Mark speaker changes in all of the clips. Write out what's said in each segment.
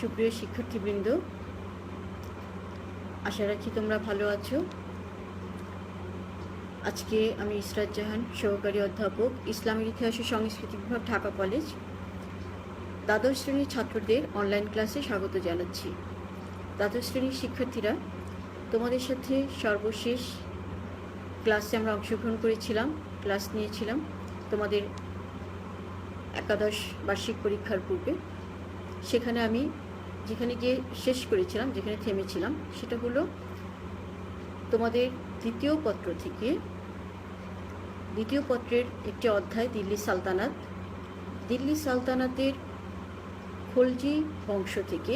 Speaker 1: সুপ্রিয় শিক্ষার্থীবৃন্দ, আশা রাখি তোমরা ভালো আছো। আজকে আমি ইসরাত জাহান, সহকারী অধ্যাপক ইসলামের ইতিহাস ও সংস্কৃতি বিভাগ, ঢাকা কলেজ। দ্বাদশ শ্রেণির ছাত্রদের অনলাইন ক্লাসে স্বাগত জানাচ্ছি। দ্বাদশ শ্রেণির শিক্ষার্থীরা, তোমাদের সাথে সর্বশেষ ক্লাসে আমরা অংশগ্রহণ করেছিলাম ক্লাস নিয়েছিলাম তোমাদের একাদশ বার্ষিক পরীক্ষার পূর্বে। সেখানে আমি যেখানে গিয়ে শেষ করেছিলাম, যেখানে থেমেছিলাম, সেটা হলো তোমাদের দ্বিতীয় পত্র থেকে দ্বিতীয় পত্রের একটি অধ্যায়, দিল্লি সালতানাত। দিল্লি সালতানাতের খলজি বংশ থেকে,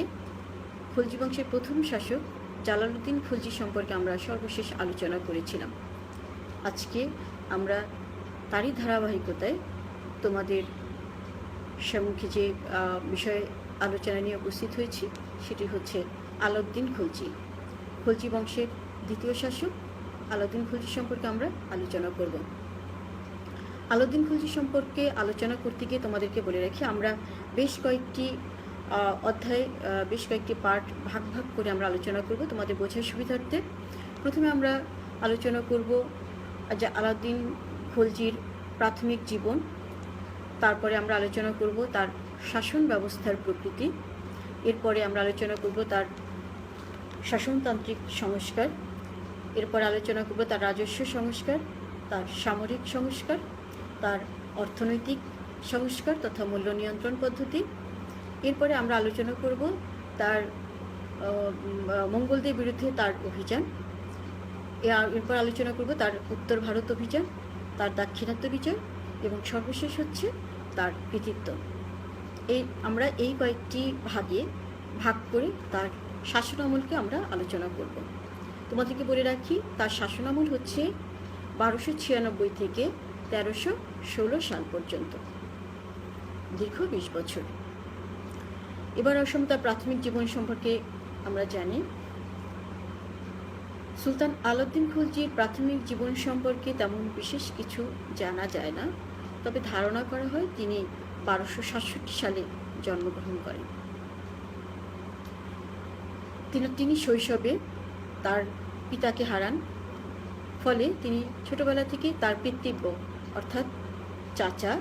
Speaker 1: খলজি বংশের প্রথম শাসক জালালউদ্দিন খলজি সম্পর্কে আমরা সর্বশেষ আলোচনা করেছিলাম। আজকে আমরা তারই ধারাবাহিকতায় তোমাদের সম্মুখে যে বিষয়ে আলোচনা নিয়ে উপস্থিত হয়েছি, সেটি হচ্ছে আলাউদ্দিন খলজি খলজি বংশের দ্বিতীয় শাসক, আলাউদ্দিন খলজি সম্পর্কে আমরা আলোচনা করব। আলাউদ্দিন খলজি সম্পর্কে আলোচনা করতে গিয়ে তোমাদেরকে বলে রাখি, আমরা বেশ কয়েকটি অধ্যায় বেশ কয়েকটি পার্ট ভাগ ভাগ করে আমরা আলোচনা করব তোমাদের বোঝার সুবিধার্থে। প্রথমে আমরা আলোচনা করব যে আলাউদ্দিন খলজির প্রাথমিক জীবন, তারপরে আমরা আলোচনা করব তার শাসন ব্যবস্থার প্রকৃতি। এরপরে আমরা আলোচনা করব তার শাসনতান্ত্রিক সংস্কার। এরপর আলোচনা করব তার রাজস্ব সংস্কার, তার সামরিক সংস্কার, তার অর্থনৈতিক সংস্কার তথা মূল্য নিয়ন্ত্রণ পদ্ধতি। এরপরে আমরা আলোচনা করব তার মঙ্গলদের বিরুদ্ধে তার অভিযান। এরপর আলোচনা করব তার উত্তর ভারত অভিযান, তার দাক্ষিণাত্য বিজয় এবং সর্বশেষ হচ্ছে তার কৃতিত্ব। এই আমরা এই কয়েকটি ভাগে ভাগ করে তার শাসনামলকে আমরা আলোচনা করব। তোমাদেরকে বলে রাখি, তার শাসনামল হচ্ছে বারোশো ছিয়ানব্বই থেকে তেরোশো ষোলো সাল পর্যন্ত। দীর্ঘ বিশ বছর। এবার অসম তার প্রাথমিক জীবন সম্পর্কে আমরা জানি। সুলতান আলাউদ্দিন খলজির প্রাথমিক জীবন সম্পর্কে তেমন বিশেষ কিছু জানা যায় না। তবে ধারণা করা হয় তিনি বারোশো সাতষট্টি সালে জন্মগ্রহণ করেন। তিনি তিনি শৈশবে তার পিতাকে হারান। ফলে তিনি ছোটবেলা থেকে তার পিতৃব্য, অর্থাৎ চাচা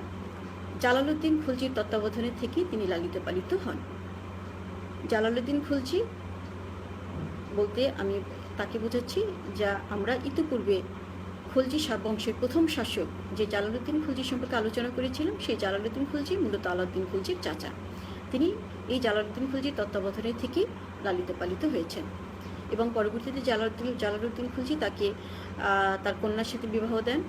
Speaker 1: জালালউদ্দিন খুলজির তত্ত্বাবধানে থেকে তিনি লালিত পালিত হন। জালালউদ্দিন খুলজি বলতে আমি তাকে বোঝাচ্ছি যা আমরা ইতিপূর্বে খলজি বংশের প্রথম শাসক যে জালালউদ্দিন খুলজি সম্পর্কে আলোচনা করেছিলাম সেই জালালউদ্দিন খুলজি মূলত আলাউদ্দিন খুলজির চাচা। তিনি এই জালালউদ্দিন খুলজির তত্ত্বাবধানে থেকে লালিত পালিত হয়েছেন। এবং পরবর্তীতে জালালউদ্দিন জালালউদ্দিন খুলজি তাকে তার কন্যার সাথে বিবাহ দেন।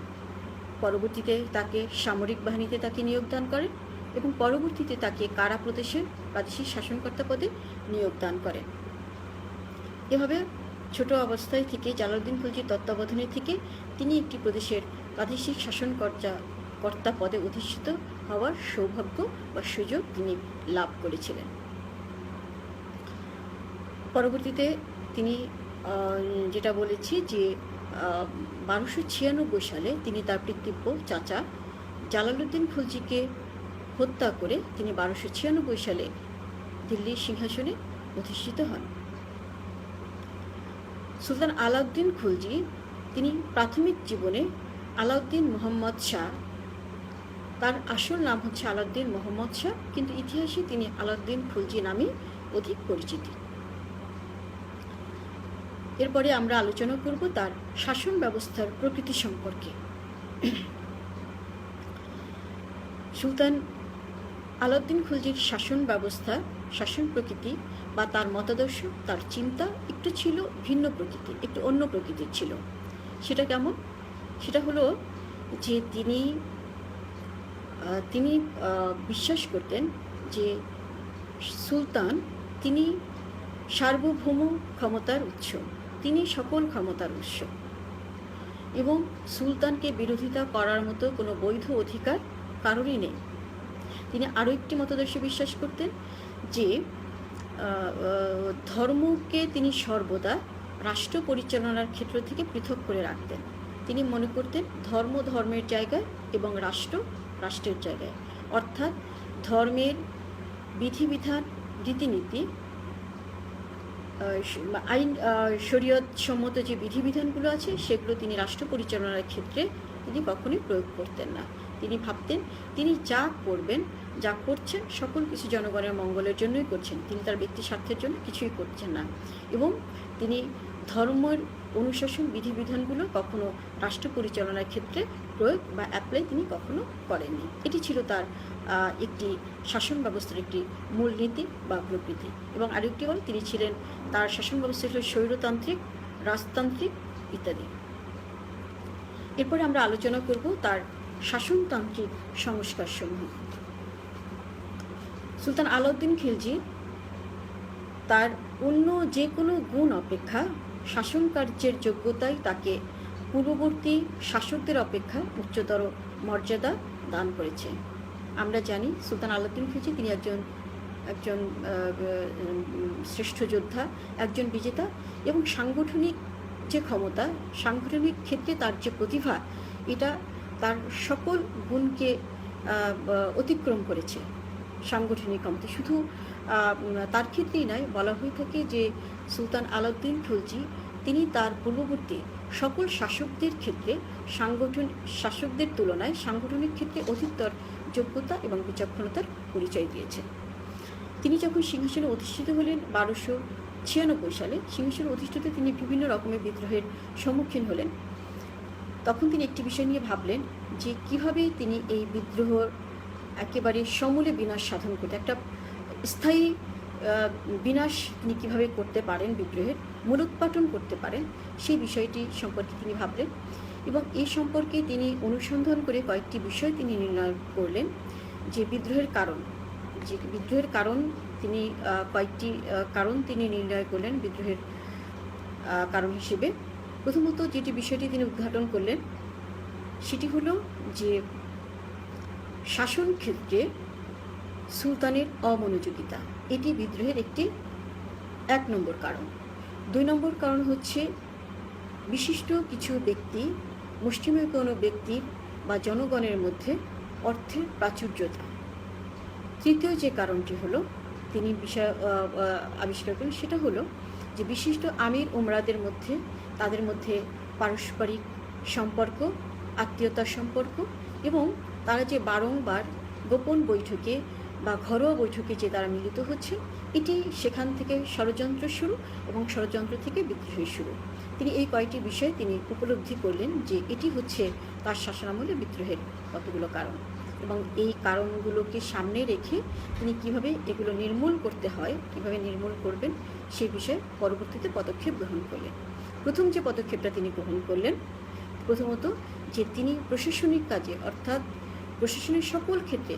Speaker 1: পরবর্তীতে তাকে সামরিক বাহিনীতে তাকে নিয়োগদান করেন এবং পরবর্তীতে তাকে কারা প্রদেশে প্রাদেশিক শাসনকর্তা পদে নিয়োগদান করেন। এভাবে ছোট অবস্থায় থেকে জালালউদ্দিন খুলজির তত্ত্বাবধানে থেকে তিনি একটি প্রদেশের প্রাদেশিক শাসনকর্তা, কর্তা পদে অধিষ্ঠিত হওয়ার সৌভাগ্য বা সুযোগ তিনি লাভ করেছিলেন। পরবর্তীতে তিনি যেটা বলেছি যে বারোশো ছিয়ানব্বই সালে তিনি তার পিতৃব্য চাচা জালালউদ্দিন খুলজিকে হত্যা করে তিনি বারোশো ছিয়ানব্বই সালে দিল্লির সিংহাসনে অধিষ্ঠিত হন। সুলতান আলাউদ্দিন খুলজি তিনি প্রাথমিক জীবনে আলাউদ্দিন মোহাম্মদ শাহ। তার আসল নাম হচ্ছে আলাউদ্দিন মোহাম্মদ শাহ, কিন্তু ইতিহাসে তিনি আলাউদ্দিন খুলজি নামে অধিক পরিচিত। এরপরে আমরা আলোচনা করব তার শাসন ব্যবস্থার প্রকৃতি সম্পর্কে। সুলতান আলাউদ্দিন খুলজির শাসন ব্যবস্থা, শাসন প্রকৃতি বা তার মতাদর্শ, তার চিন্তা একটু ছিল ভিন্ন প্রকৃতি একটু অন্য প্রকৃতির ছিল। সেটা কেমন? সেটা হলো যে তিনি তিনি বিশ্বাস করতেন যে সুলতান তিনি সার্বভৌম ক্ষমতার উৎস। তিনি সকল ক্ষমতার উৎস। এবং সুলতানকে বিরোধিতা করার মতো কোনো বৈধ অধিকার কারোরই নেই। তিনি আরও একটি মতাদর্শে বিশ্বাস করতেন যে ধর্মকে তিনি সর্বদা রাষ্ট্র পরিচালনার ক্ষেত্র থেকে পৃথক করে রাখতেন। তিনি মনে করতেন ধর্ম ধর্মের জায়গায় এবং রাষ্ট্র রাষ্ট্রের জায়গায়। অর্থাৎ ধর্মের বিধিবিধান, রীতিনীতি আইন শরীয়ত সম্মত যে বিধিবিধানগুলো আছে, সেগুলো তিনি রাষ্ট্র পরিচালনার ক্ষেত্রে তিনি কখনোই প্রয়োগ করতেন না। তিনি ভাবতেন, তিনি যা করবেন, যা করছেন, সকল কিছু জনগণের মঙ্গলের জন্যই করছেন। তিনি তার ব্যক্তি স্বার্থের জন্য কিছুই করছেন না। এবং তিনি ধর্মের অনুশাসন বিধিবিধানগুলো কখনো রাষ্ট্র পরিচালনার ক্ষেত্রে প্রয়োগ বা অ্যাপ্লাই তিনি কখনো করেননি। এটি ছিল তার একটি শাসন ব্যবস্থার একটি মূলনীতি বা প্রকৃতি। এবং আরেকটি হল তিনি ছিলেন তার শাসন ব্যবস্থা ছিল স্বৈরতান্ত্রিক, রাজতান্ত্রিক ইত্যাদি। এরপরে আমরা আলোচনা করব তার শাসনতান্ত্রিক সংস্কার সমূহ সুলতান আলাউদ্দিন খিলজি তার অন্য যে কোনো গুণ অপেক্ষা শাসন কার্যের যোগ্যতাই তাকে পূর্ববর্তী শাসকদের অপেক্ষা উচ্চতর মর্যাদা দান করেছে। আমরা জানি সুলতান আলাউদ্দিন খিলজি তিনি একজন একজন শ্রেষ্ঠ যোদ্ধা, একজন বিজেতা এবং সাংগঠনিক যে ক্ষমতা, সাংগঠনিক ক্ষেত্রে তার যে প্রতিভা, এটা তার সকল গুণকে অতিক্রম করেছে। সাংগঠনিক ক্ষমতা শুধু তার ক্ষেত্রেই নয়, বলা হয়ে থাকে যে সুলতান আলাউদ্দিন খলজি তিনি তার পূর্ববর্তী সকল শাসকদের ক্ষেত্রে সাংগঠন, শাসকদের তুলনায় সাংগঠনিক ক্ষেত্রে অধিকতর যোগ্যতা এবং বিচক্ষণতার পরিচয় দিয়েছেন। তিনি যখন সিংহাসনে অধিষ্ঠিত হলেন বারোশো ছিয়ানব্বই সালে, সিংহাসনে অধিষ্ঠিত তিনি বিভিন্ন রকমের বিদ্রোহের সম্মুখীন হলেন। তখন তিনি একটি বিষয় নিয়ে ভাবলেন যে কীভাবে তিনি এই বিদ্রোহ একেবারে সমূলে বিনাশ সাধন করতে, একটা স্থায়ী বিনাশ তিনি কীভাবে করতে পারেন বিদ্রোহের মূলোৎপাটন করতে পারেন, সেই বিষয়টি সম্পর্কে তিনি ভাবলেন এবং এই সম্পর্কে তিনি অনুসন্ধান করে কয়েকটি বিষয় তিনি নির্ণয় করলেন যে বিদ্রোহের কারণ, যে বিদ্রোহের কারণ তিনি কয়েকটি কারণ তিনি নির্ণয় করলেন বিদ্রোহের কারণ হিসেবে। প্রথমত যেটি বিষয়টি তিনি উদ্ঘাটন করলেন, সেটি হলো যে শাসন ক্ষেত্রে সুলতানের অমনোযোগিতা। এটি বিদ্রোহের একটি এক নম্বর কারণ। দুই নম্বর কারণ হচ্ছে বিশিষ্ট কিছু ব্যক্তি, মুষ্টিমেয় কোনো ব্যক্তির বা জনগণের মধ্যে অর্থের প্রাচুর্যতা। তৃতীয় যে কারণটি হলো, তিনি বিষয় আবিষ্কার করেন সেটা হলো যে বিশিষ্ট আমির উমরাদের মধ্যে, তাদের মধ্যে পারস্পরিক সম্পর্ক, আত্মীয়তার সম্পর্ক এবং তারা যে বারংবার গোপন বৈঠকে বা ঘরোয়া বৈঠকে যে তারা মিলিত হচ্ছে, এটি সেখান থেকে ষড়যন্ত্র শুরু এবং ষড়যন্ত্র থেকে বিদ্রোহের শুরু। তিনি এই কয়টি বিষয়ে তিনি উপলব্ধি করলেন যে এটি হচ্ছে তার শাসনামলে বিদ্রোহের কতগুলো কারণ এবং এই কারণগুলোকে সামনে রেখে তিনি কীভাবে এগুলো নির্মূল করতে হয়, কীভাবে নির্মূল করবেন সেই বিষয়ে পরবর্তীতে পদক্ষেপ গ্রহণ করলেন। প্রথম যে পদক্ষেপটা তিনি গ্রহণ করলেন, প্রথমত যে তিনি প্রশাসনিক কাজে অর্থাৎ প্রশাসনের সকল ক্ষেত্রে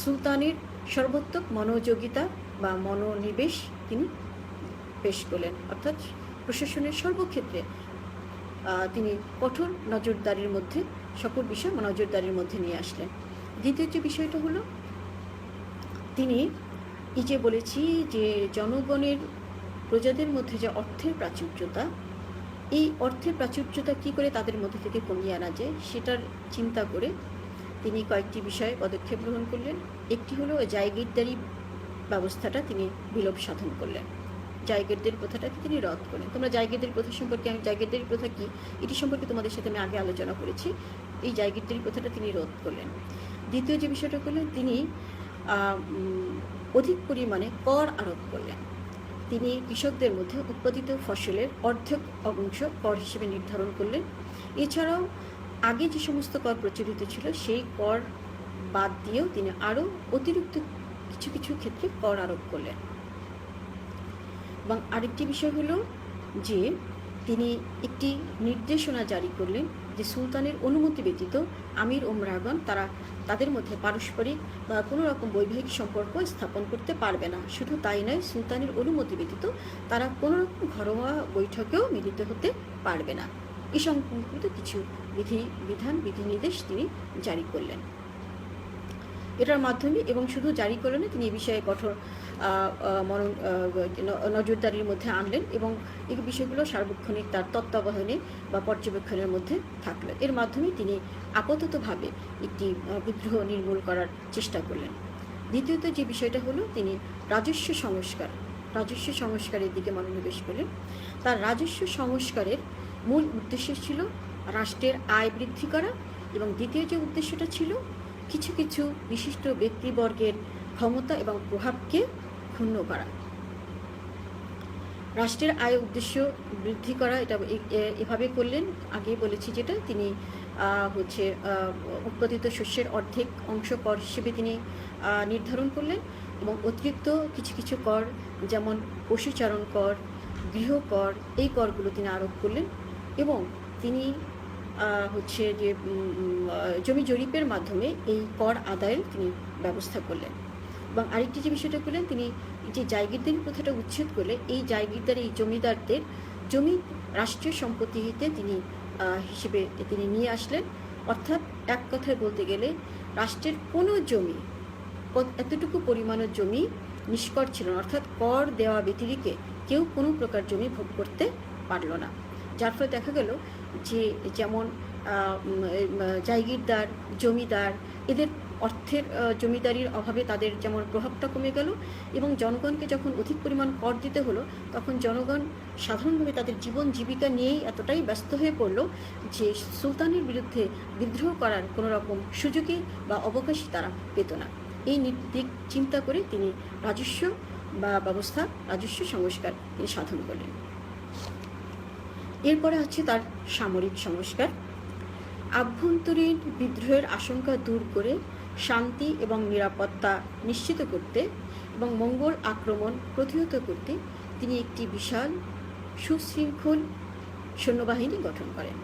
Speaker 1: সুলতানের সর্বোত্তক মনোযোগিতা বা মনোনিবেশ তিনি পেশ করলেন। অর্থাৎ প্রশাসনের সর্বক্ষেত্রে তিনি কঠোর নজরদারির মধ্যে, সকল বিষয় নজরদারির মধ্যে নিয়ে আসলেন। দ্বিতীয় যে বিষয়টা হলো, তিনি এই যে বলেছি যে জনগণের, প্রজাদের মধ্যে যে অর্থের প্রাচুর্যতা, এই অর্থের প্রাচুর্যতা কী করে তাদের মধ্যে থেকে কমিয়ে আনা যায়, সেটার চিন্তা করে তিনি কয়েকটি বিষয়ে পদক্ষেপ গ্রহণ করলেন। একটি হলো জায়গিরদারি ব্যবস্থাটা তিনি বিলোপ সাধন করলেন। জায়গিরদের প্রথাটাকে তিনি রদ করলেন। তোমরা জায়গিরদের প্রথা সম্পর্কে, আমি জায়গিরদের প্রথা কি, এটি সম্পর্কে তোমাদের সাথে আমি আগে আলোচনা করেছি। এই জায়গিরদের প্রথাটা তিনি রদ করলেন। দ্বিতীয় যে বিষয়টা করলেন, তিনি অধিক পরিমাণে কর আরোপ করলেন। তিনি কৃষকদের মধ্যে উৎপাদিত ফসলের অর্ধেক অংশ কর হিসেবে নির্ধারণ করলেন। এছাড়াও আগে যে সমস্ত কর প্রচলিত ছিল, সেই কর বাদ দিয়েও তিনি আরও অতিরিক্ত কিছু কিছু ক্ষেত্রে কর আরোপ করলেন। এবং আরেকটি বিষয় হলো যে, তিনি একটি নির্দেশনা জারি করলেন যে, সুলতানের অনুমতি ব্যতীত আমির ওমরাগণ তারা তাদের মধ্যে পারস্পরিক বা কোনো রকম বৈবাহিক সম্পর্ক স্থাপন করতে পারবে না। শুধু তাই নয়, সুলতানের অনুমতি ব্যতীত তারা কোনো রকম ঘরোয়া বৈঠকেও মিলিত হতে পারবে না। এই সংক্রান্ত কিছু বিধি, বিধান, বিধিনির্দেশ তিনি জারি করলেন। এটার মাধ্যমে এবং শুধু জারি করলেন তিনি এই বিষয়ে কঠোর ন- নজরদারির মধ্যে আনলেন এবং এই বিষয়গুলো সার্বক্ষণিক তার তত্ত্বাবধানে বা পর্যবেক্ষণের মধ্যে থাকল। এর মাধ্যমে তিনি আপাততভাবে একটি বিদ্রোহ নির্মূল করার চেষ্টা করলেন। দ্বিতীয়ত যে বিষয়টা হলো, তিনি রাজস্ব সংস্কার, রাজস্ব সংস্কারের দিকে মনোনিবেশ করলেন। তার রাজস্ব সংস্কারের মূল উদ্দেশ্য ছিল রাষ্ট্রের আয় বৃদ্ধি করা এবং দ্বিতীয় যে উদ্দেশ্যটা ছিল, কিছু কিছু বিশিষ্ট ব্যক্তিবর্গের ক্ষমতা এবং প্রভাবকে ক্ষুণ্ণ করা। রাষ্ট্রের আয় উদ্দেশ্য বৃদ্ধি করা, এটা এভাবে করলেন। আগে বলেছি যেটা, তিনি হচ্ছে উৎপাদিত শস্যের অর্ধেক অংশ কর হিসেবে তিনি নির্ধারণ করলেন এবং অতিরিক্ত কিছু কিছু কর, যেমন পশুচারণ কর গৃহকর এই করগুলো তিনি আরোপ করলেন এবং তিনি হচ্ছে যে জমি জরিপের মাধ্যমে এই কর আদায়ের তিনি ব্যবস্থা করলেন। এবং আরেকটি যে বিষয়টা করলেন, তিনি যে জায়গিরদারি প্রথাটা উচ্ছেদ করলে এই জায়গিরদারি, এই জমিদারদের জমি রাষ্ট্রীয় সম্পত্তিতে তিনি হিসেবে তিনি নিয়ে আসলেন। অর্থাৎ এক কথায় বলতে গেলে, রাষ্ট্রের কোনো জমি এতটুকু পরিমাণের জমি নিষ্কর ছিল না। অর্থাৎ কর দেওয়া ব্যতিরিকে কেউ কোনো প্রকার জমি ভোগ করতে পারল না। যার ফলে দেখা গেল যে যেমন জায়গিরদার, জমিদার, এদের অর্থের জমিদারির অভাবে তাদের যেমন প্রভাবটা কমে গেল এবং জনগণকে যখন অধিক পরিমাণ কর দিতে হলো, তখন জনগণ সাধারণভাবে তাদের জীবন জীবিকা নিয়েই এতটাই ব্যস্ত হয়ে পড়ল যে সুলতানের বিরুদ্ধে বিদ্রোহ করার কোনো রকম সুযোগই বা অবকাশই তারা পেত না। এই দিক চিন্তা করে তিনি রাজস্ব বা ব্যবস্থা, রাজস্ব সংস্কার তিনি সাধন করলেন। এরপরে হচ্ছে তার সামরিক সংস্কার। আভ্যন্তরীণ বিদ্রোহের আশঙ্কা দূর করে শান্তি এবং নিরাপত্তা নিশ্চিত করতে এবং মঙ্গল আক্রমণ প্রতিহত করতে তিনি একটি বিশাল সুশৃঙ্খল সৈন্যবাহিনী গঠন করেন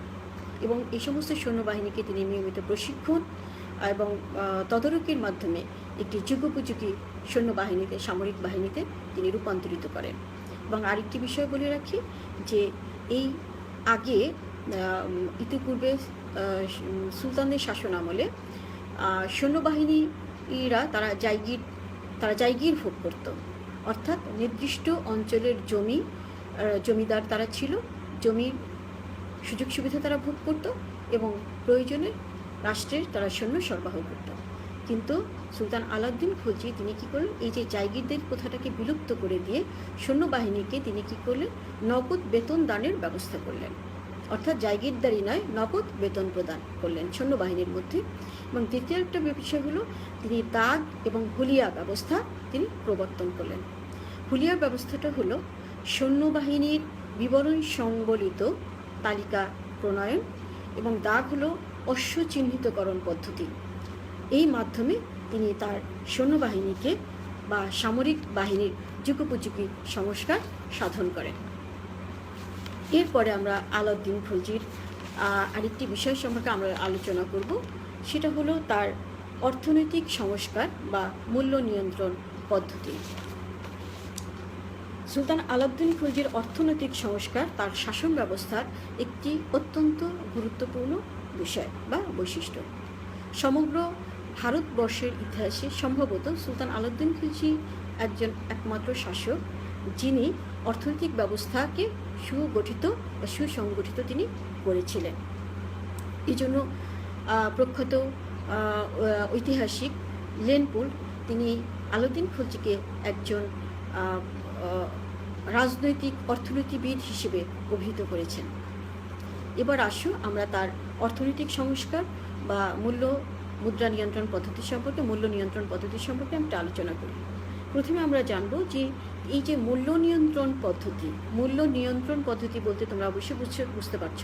Speaker 1: এবং এই সমস্ত সৈন্যবাহিনীকে তিনি নিয়মিত প্রশিক্ষণ এবং তদারকির মাধ্যমে একটি যুগোপযোগী সৈন্যবাহিনীতে, সামরিক বাহিনীতে তিনি রূপান্তরিত করেন। এবং আরেকটি বিষয় বলে রাখি যে এই আগে ইতিপূর্বে সুলতানদের শাসন আমলে সৈন্যবাহিনীরা তারা জায়গির তারা জায়গির ভোগ করত। অর্থাৎ নির্দিষ্ট অঞ্চলের জমি জমিদার তারা ছিল। জমির সুযোগ সুবিধা তারা ভোগ করত এবং প্রয়োজনে রাষ্ট্রের তারা সৈন্য সরবরাহ করত। কিন্তু সুলতান আলাউদ্দিন খলজি তিনি কি করলেন? এই যে জায়গিরদের প্রথাটাকে বিলুপ্ত করে দিয়ে সৈন্যবাহিনীকে তিনি কি করলেন? নগদ বেতন দানের ব্যবস্থা করলেন। অর্থাৎ জায়গিরদারি নয়, নগদ বেতন প্রদান করলেন সৈন্যবাহিনীর মধ্যে। এবং দ্বিতীয় একটা বিষয় হলো, তিনি দাগ এবং হুলিয়া ব্যবস্থা তিনি প্রবর্তন করলেন। হুলিয়া ব্যবস্থাটা হলো, সৈন্যবাহিনীর বিবরণ সংবলিত তালিকা প্রণয়ন এবং দাগ হলো অশ্ব চিহ্নিতকরণ পদ্ধতি। এই মাধ্যমে তিনি তার সৈন্যবাহিনীকে বা সামরিক বাহিনীর যুগোপযোগী সংস্কার সাধন করেন। এরপরে আমরা আলাউদ্দিন খলজির আরেকটি বিষয় সম্পর্কে আমরা আলোচনা করব। সেটা হলো তার অর্থনৈতিক সংস্কার বা মূল্য নিয়ন্ত্রণ পদ্ধতি। সুলতান আলাউদ্দিন খলজির অর্থনৈতিক সংস্কার তার শাসন ব্যবস্থার একটি অত্যন্ত গুরুত্বপূর্ণ বিষয় বা বৈশিষ্ট্য। সমগ্র ভারতবর্ষের ইতিহাসে সম্ভবত সুলতান আলাউদ্দিন খিলজি একজন একমাত্র শাসক, যিনি অর্থনৈতিক ব্যবস্থাকে সুগঠিত বা সুসংগঠিত তিনি করেছিলেন। এই জন্য প্রখ্যাত ঐতিহাসিক লেনপুল তিনি আলাউদ্দিন খলজিকে একজন রাজনৈতিক অর্থনীতিবিদ হিসেবে অভিহিত করেছেন। এবার আসো আমরা তার অর্থনৈতিক সংস্কার বা মূল্য মুদ্রা নিয়ন্ত্রণ পদ্ধতি সম্পর্কে, মূল্য নিয়ন্ত্রণ পদ্ধতি সম্পর্কে আমরা আলোচনা করি। প্রথমে আমরা জানব যে এই যে মূল্য নিয়ন্ত্রণ পদ্ধতি, মূল্য নিয়ন্ত্রণ পদ্ধতি বলতে তোমরা অবশ্যই বুঝছ, বুঝতে পারছ।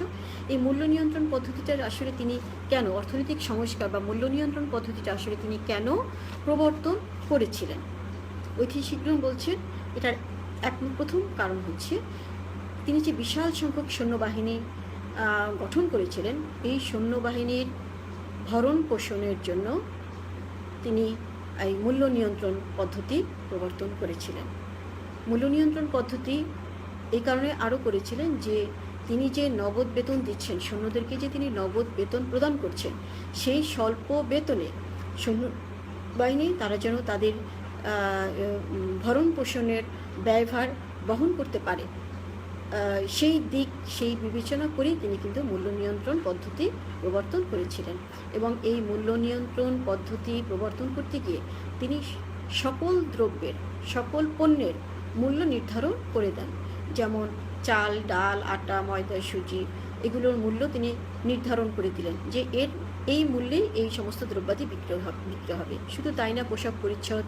Speaker 1: এই মূল্য নিয়ন্ত্রণ পদ্ধতিটার আসলে তিনি কেন, অর্থনৈতিক সংস্কার বা মূল্য নিয়ন্ত্রণ পদ্ধতিটা আসলে তিনি কেন প্রবর্তন করেছিলেন? ঐতিহাসিকগণ বলছেন, এটার এক প্রথম কারণ হচ্ছে তিনি যে বিশাল সংখ্যক সৈন্যবাহিনী গঠন করেছিলেন, এই সৈন্যবাহিনীর ভরণ পোষণের জন্য তিনি এই মূল্য নিয়ন্ত্রণ পদ্ধতি প্রবর্তন করেছিলেন। মূল্য নিয়ন্ত্রণ পদ্ধতি এই কারণে আরও করেছিলেন যে, তিনি যে নগদ বেতন দিচ্ছেন, সৈন্যদেরকে যে তিনি নগদ বেতন প্রদান করছেন, সেই স্বল্প বেতনে সৈন্য বাহিনী তারা যেন তাদের ভরণ পোষণের ব্যয়ভার বহন করতে পারে। সেই দিক, সেই বিবেচনা করেই তিনি কিন্তু মূল্য নিয়ন্ত্রণ পদ্ধতি প্রবর্তন করেছিলেন। এবং এই মূল্য নিয়ন্ত্রণ পদ্ধতি প্রবর্তন করতে গিয়ে তিনি সকল দ্রব্যের, সকল পণ্যের মূল্য নির্ধারণ করে দেন। যেমন চাল, ডাল, আটা, ময়দা, সুজি, এগুলোর মূল্য তিনি নির্ধারণ করে দিলেন যে এর, এই মূল্যেই এই সমস্ত দ্রব্যাদি বিক্রয় হবে বিক্রয় হবে। শুধু তাই না, পোশাক পরিচ্ছদ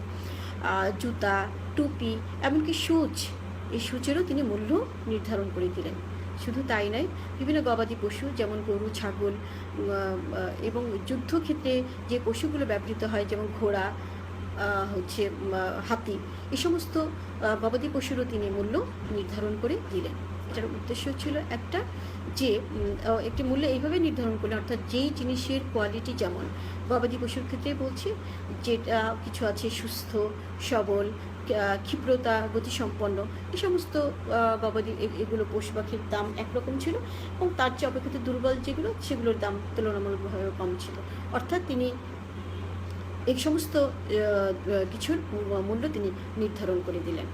Speaker 1: জুতা, টুপি, এমনকি সুচ এই সূচেরও তিনি মূল্য নির্ধারণ করে দিলেন। শুধু তাই নয়, বিভিন্ন গবাদি পশু যেমন গরু, ছাগল এবং যুদ্ধক্ষেত্রে যে পশুগুলো ব্যবহৃত হয়, যেমন ঘোড়া হচ্ছে হাতি এই সমস্ত গবাদি পশুরও তিনি মূল্য নির্ধারণ করে দিলেন। এটার উদ্দেশ্য ছিল একটা যে একটি মূল্য এইভাবে নির্ধারণ করলেন, অর্থাৎ যেই জিনিসের কোয়ালিটি যেমন। গবাদি পশুর ক্ষেত্রে বলছি যেটা কিছু আছে সুস্থ, সবল ক্ষিপ্রতা, গতিসম্পন্ন, এই সমস্ত গবাদি এগুলো পশু পাখির দাম একরকম ছিল এবং তার চেয়ে অপেক্ষিত দুর্বল যেগুলো, সেগুলোর দাম তুলনামূলকভাবে কম ছিল। অর্থাৎ তিনি এই সমস্ত কিছুর মূল্য তিনি নির্ধারণ করে দিলেন।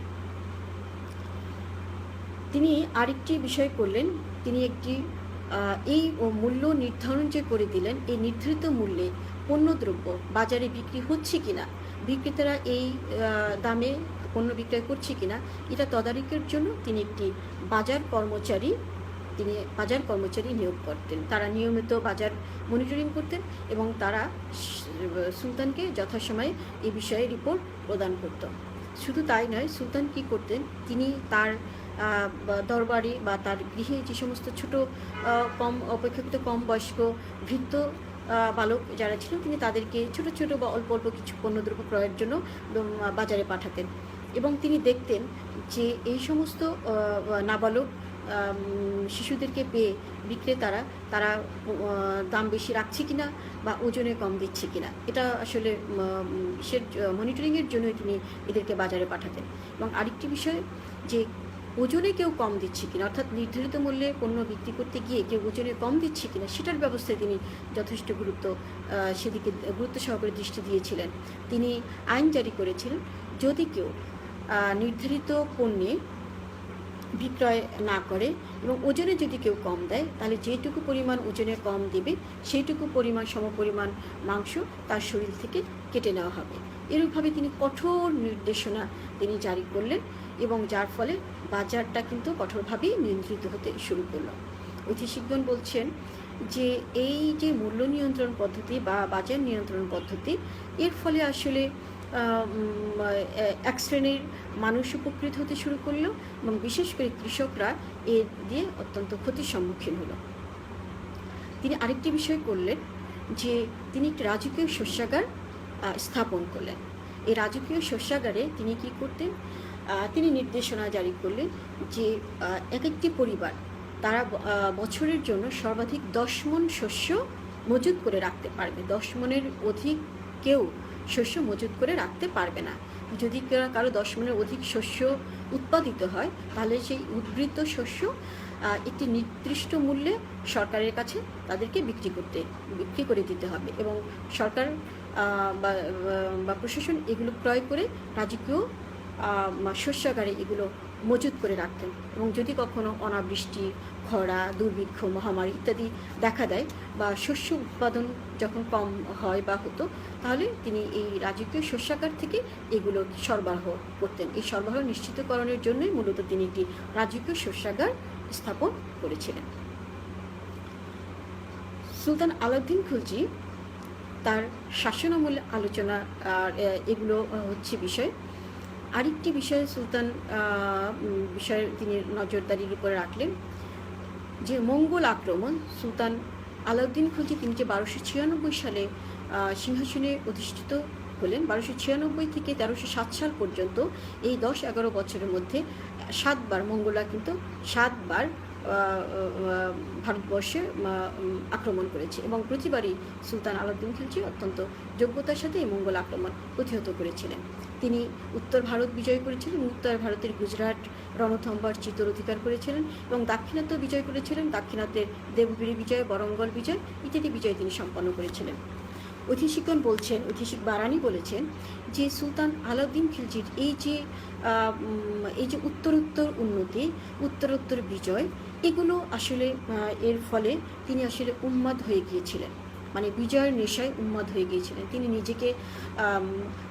Speaker 1: তিনি আরেকটি বিষয় করলেন, তিনি একটি এই মূল্য নির্ধারণ যে করে দিলেন, এই নির্ধারিত মূল্যে পণ্যদ্রব্য বাজারে বিক্রি হচ্ছে কিনা বিক্রেতারা এই দামে পণ্য বিক্রয় করছে কিনা, এটা তদারকির জন্য তিনি একটি বাজার কর্মচারী, তিনি বাজার কর্মচারী নিয়োগ করতেন। তারা নিয়মিত বাজার মনিটরিং করতেন এবং তারা সুলতানকে যথাসময়ে এ বিষয়ে রিপোর্ট প্রদান করত। শুধু তাই নয়, সুলতান কি করতেন? তিনি তার দরবারে বা তার গৃহে যে সমস্ত ছোট কম, অপেক্ষাকৃত কম বয়স্ক ভৃত্য বালক যারা ছিল তিনি তাদেরকে ছোট ছোট বা অল্প অল্প কিছু পণ্যদ্রব্য ক্রয়ের জন্য বাজারে পাঠাতেন। এবং তিনি দেখতেন যে এই সমস্ত নাবালক শিশুদেরকে পেয়ে বিক্রেতারা তারা দাম বেশি রাখছে কিনা বা ওজনে কম দিচ্ছে কিনা। এটা আসলে সে মনিটরিংয়ের জন্যই তিনি এদেরকে বাজারে পাঠাতেন। এবং আরেকটি বিষয় যে ওজনে কেউ কম দিচ্ছে কিনা, অর্থাৎ নির্ধারিত মূল্যে পণ্য বিক্রি করতে গিয়ে কেউ ওজনে কম দিচ্ছে কিনা, সেটার ব্যবস্থায় তিনি যথেষ্ট গুরুত্ব সেদিকে গুরুত্ব সহকারে দৃষ্টি দিয়েছিলেন। তিনি আইন জারি করেছিলেন, যদি কেউ নির্ধারিত পণ্যে বিক্রয় না করে এবং ওজনে যদি কেউ কম দেয়, তাহলে যেটুকু পরিমাণ ওজনে কম দেবে, সেইটুকু পরিমাণ, সমপরিমাণ মাংস তার শরীর থেকে কেটে নেওয়া হবে। এরূপভাবে তিনি কঠোর নির্দেশনা তিনি জারি করলেন এবং যার ফলে বাজারটা কিন্তু কঠোরভাবেই নিয়ন্ত্রিত হতে শুরু করল। ঐতিহাসিকগণ বলছেন যে এই যে মূল্য নিয়ন্ত্রণ পদ্ধতি বা বাজার নিয়ন্ত্রণ পদ্ধতি, এর ফলে আসলে এক শ্রেণির মানুষ উপকৃত হতে শুরু করল এবং বিশেষ করে কৃষকরা এ দিয়ে অত্যন্ত ক্ষতির সম্মুখীন হলো। তিনি আরেকটি বিষয় করলেন যে তিনি একটি রাজকীয় শস্যাগার স্থাপন করলেন। এই রাজকীয় শস্যাগারে তিনি কি করতেন? তিনি নির্দেশনা জারি করলেন যে এক একটি পরিবার তারা বছরের জন্য সর্বাধিক দশ মন শস্য মজুত করে রাখতে পারবে। দশ মনের অধিক কেউ শস্য মজুত করে রাখতে পারবে না। যদি কারও দশ মনের অধিক শস্য উৎপাদিত হয়, তাহলে সেই উদ্বৃত্ত শস্য একটি নির্দিষ্ট মূল্যে সরকারের কাছে তাদেরকে বিক্রি করতে, বিক্রি করে দিতে হবে এবং সরকার বা প্রশাসন এগুলো ক্রয় করে রাজকীয় শস্যাগারে এগুলো মজুত করে রাখতেন। এবং যদি কখনো অনাবৃষ্টি, খরা, দুর্ভিক্ষ, মহামারী ইত্যাদি দেখা দেয় বা শস্য উৎপাদন যখন কম হয় বা হতো, তাহলে তিনি এই রাজকীয় শস্যাগার থেকে এগুলো সরবরাহ করতেন। এই সরবরাহ নিশ্চিতকরণের জন্যই মূলত তিনি একটি রাজকীয় শস্যাগার স্থাপন করেছিলেন। সুলতান আলাউদ্দিন খুলজি তার শাসনামূল আলোচনা আর এগুলো হচ্ছে বিষয়। আরেকটি বিষয় সুলতান বিষয়ে তিনি নজরদারির উপরে রাখলেন, যে মঙ্গল আক্রমণ, সুলতান আলাউদ্দিন খুলজি তিনি যে বারোশো ছিয়ানব্বই সালে সিংহাসনে অধিষ্ঠিত হলেন, বারোশো ছিয়ানব্বই থেকে তেরোশো সাত সাল পর্যন্ত এই দশ এগারো বছরের মধ্যে সাতবার, মঙ্গলা কিন্তু সাতবার ভারতবর্ষে আক্রমণ করেছে এবং প্রতিবারই সুলতান আলাউদ্দিন খিলজি অত্যন্ত যোগ্যতার সাথে এই মঙ্গল আক্রমণ প্রতিহত করেছিলেন। তিনি উত্তর ভারত বিজয় করেছিলেন, উত্তর ভারতের গুজরাট রণথম্বার চিতর অধিকার করেছিলেন এবং দাক্ষিণাত্য বিজয় করেছিলেন, দাক্ষিণাত্যের দেবগিরি বিজয়, বরঙ্গল বিজয় ইত্যাদি বিজয় তিনি সম্পন্ন করেছিলেন। ঐতিহাসিকগণ বলছেন, ঐতিহাসিক বারানি বলেছেন যে সুলতান আলাউদ্দিন খিলজির এই যে এই যে উত্তরোত্তর উন্নতি, উত্তরোত্তর বিজয়, এগুলো আসলে এর ফলে তিনি আসলে উন্মাদ হয়ে গিয়েছিলেন। মানে বিজয়ের নেশায় উন্মাদ হয়ে গিয়েছিলেন। তিনি নিজেকে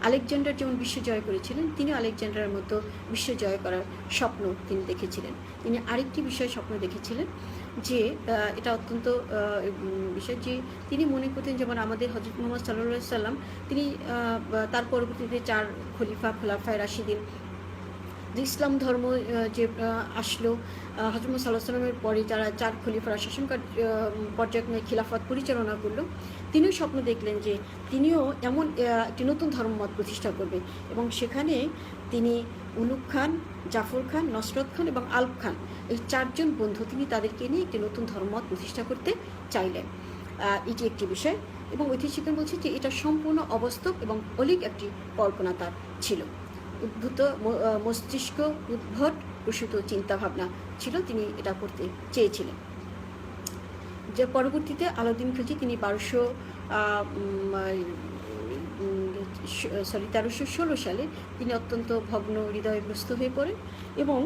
Speaker 1: আলেকজান্ডার যেমন বিশ্ব জয় করেছিলেন, তিনি আলেকজান্ডারের মতো বিশ্ব জয় করার স্বপ্ন তিনি দেখেছিলেন। তিনি আরেকটি বিষয় স্বপ্ন দেখেছিলেন যে এটা অত্যন্ত বিষয় যে তিনি মনে করতেন যেমন আমাদের হজরত মোহাম্মদ সাল্লাহ সাল্লাম তিনি তার পরবর্তীতে চার খলিফা খোলাফায় রাশিদিন ইসলাম ধর্ম যে আসলো হজরত সাল্লাহ সাল্লামের পরে যারা চার খলিফারা শাসন পর্যায়ক্রমে খিলাফত পরিচালনা করল, তিনিও স্বপ্ন দেখলেন যে তিনিও এমন একটি নতুন ধর্মমত প্রতিষ্ঠা করবে। এবং সেখানে তিনি উলুক খান, জাফর খান, নসরত খান এবং আলপ খান, এই চারজন বন্ধু তিনি তাদেরকে নিয়ে একটি নতুন ধর্মমত প্রতিষ্ঠা করতে চাইলেন। এটি একটি বিষয়। এবং ঐতিহাসিকগণ বলছে যে এটা সম্পূর্ণ অবাস্তব এবং অলিক একটি কল্পনা তার ছিল। উদ্ভূত মস্তিষ্ক উদ্ভট প্রসূত চিন্তাভাবনা ছিল তিনি এটা করতে চেয়েছিলেন। যে পরবর্তীতে আলাউদ্দিন খিলজি তিনি বারোশো সরি, তেরোশো ষোলো সালে তিনি অত্যন্ত ভগ্ন হৃদয়গ্রস্ত হয়ে পড়েন এবং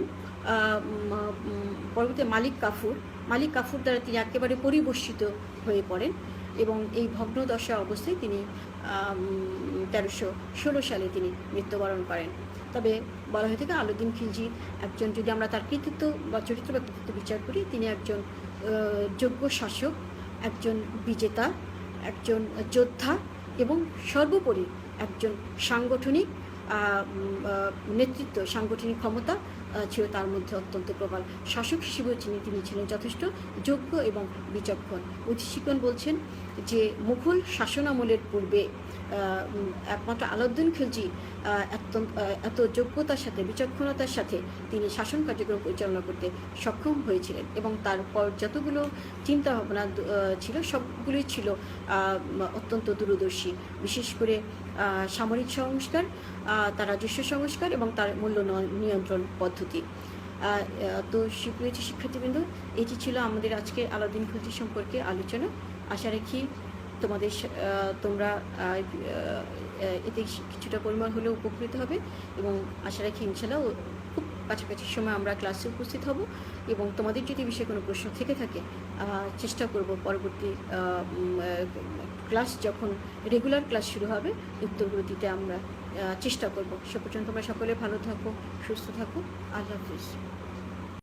Speaker 1: পরবর্তীতে মালিক কাফুর মালিক কাফুর দ্বারা তিনি একেবারে পরিবর্ষিত হয়ে পড়েন। এবং এই ভগ্নদশা অবস্থায় তিনি তেরোশো ষোলো সালে তিনি মৃত্যুবরণ করেন। তবে বলা হয়ে থাকে আলাউদ্দিন খিলজি একজন, যদি আমরা তার কৃতিত্ব বা চরিত্র বা কৃতিত্ব বিচার করি, তিনি একজন যোগ্য শাসক, একজন বিজেতা, একজন যোদ্ধা এবং সর্বোপরি একজন সাংগঠনিক নেতৃত্ব, সাংগঠনিক ক্ষমতা ছিল তার মধ্যে অত্যন্ত প্রবল। শাসক হিসেবেও তিনি তিনি ছিলেন যথেষ্ট যোগ্য এবং বিচক্ষণ। ঐতিহাসিকগণ বলছেন যে, মুঘল শাসনামলের পূর্বে একমাত্র আলাউদ্দিন খিলজি এত যোগ্যতার সাথে, বিচক্ষণতার সাথে তিনি শাসন কার্যক্রম পরিচালনা করতে সক্ষম হয়েছিলেন এবং তারপর যতগুলো চিন্তা ভাবনা ছিল, সবগুলোই ছিল অত্যন্ত দূরদর্শী। বিশেষ করে সামরিক সংস্কার তার রাজস্ব সংস্কার এবং তার মূল্য নিয়ন্ত্রণ পদ্ধতি। তো সুপ্রিয় শিক্ষার্থীবৃন্দ, এটি ছিল আমাদের আজকে আলাদিন খিলজি সম্পর্কে আলোচনা। আশা রাখি তোমাদের তোমরা এতে কিছুটা পরিমাণ হলেও উপকৃত হবে এবং আশা রাখি ইনশাল্লাহ খুব কাছাকাছি সময় আমরা ক্লাসে উপস্থিত হব এবং তোমাদের যদি বিষয়ে কোনো প্রশ্ন থেকে থাকে চেষ্টা করব পরবর্তী ক্লাস যখন রেগুলার ক্লাস শুরু হবে উত্তরগুলো দিতে আমরা চেষ্টা করব। সে পর্যন্ত তোমরা সকলে ভালো থাকো, সুস্থ থাকো। আল্লাহ হাফিজ।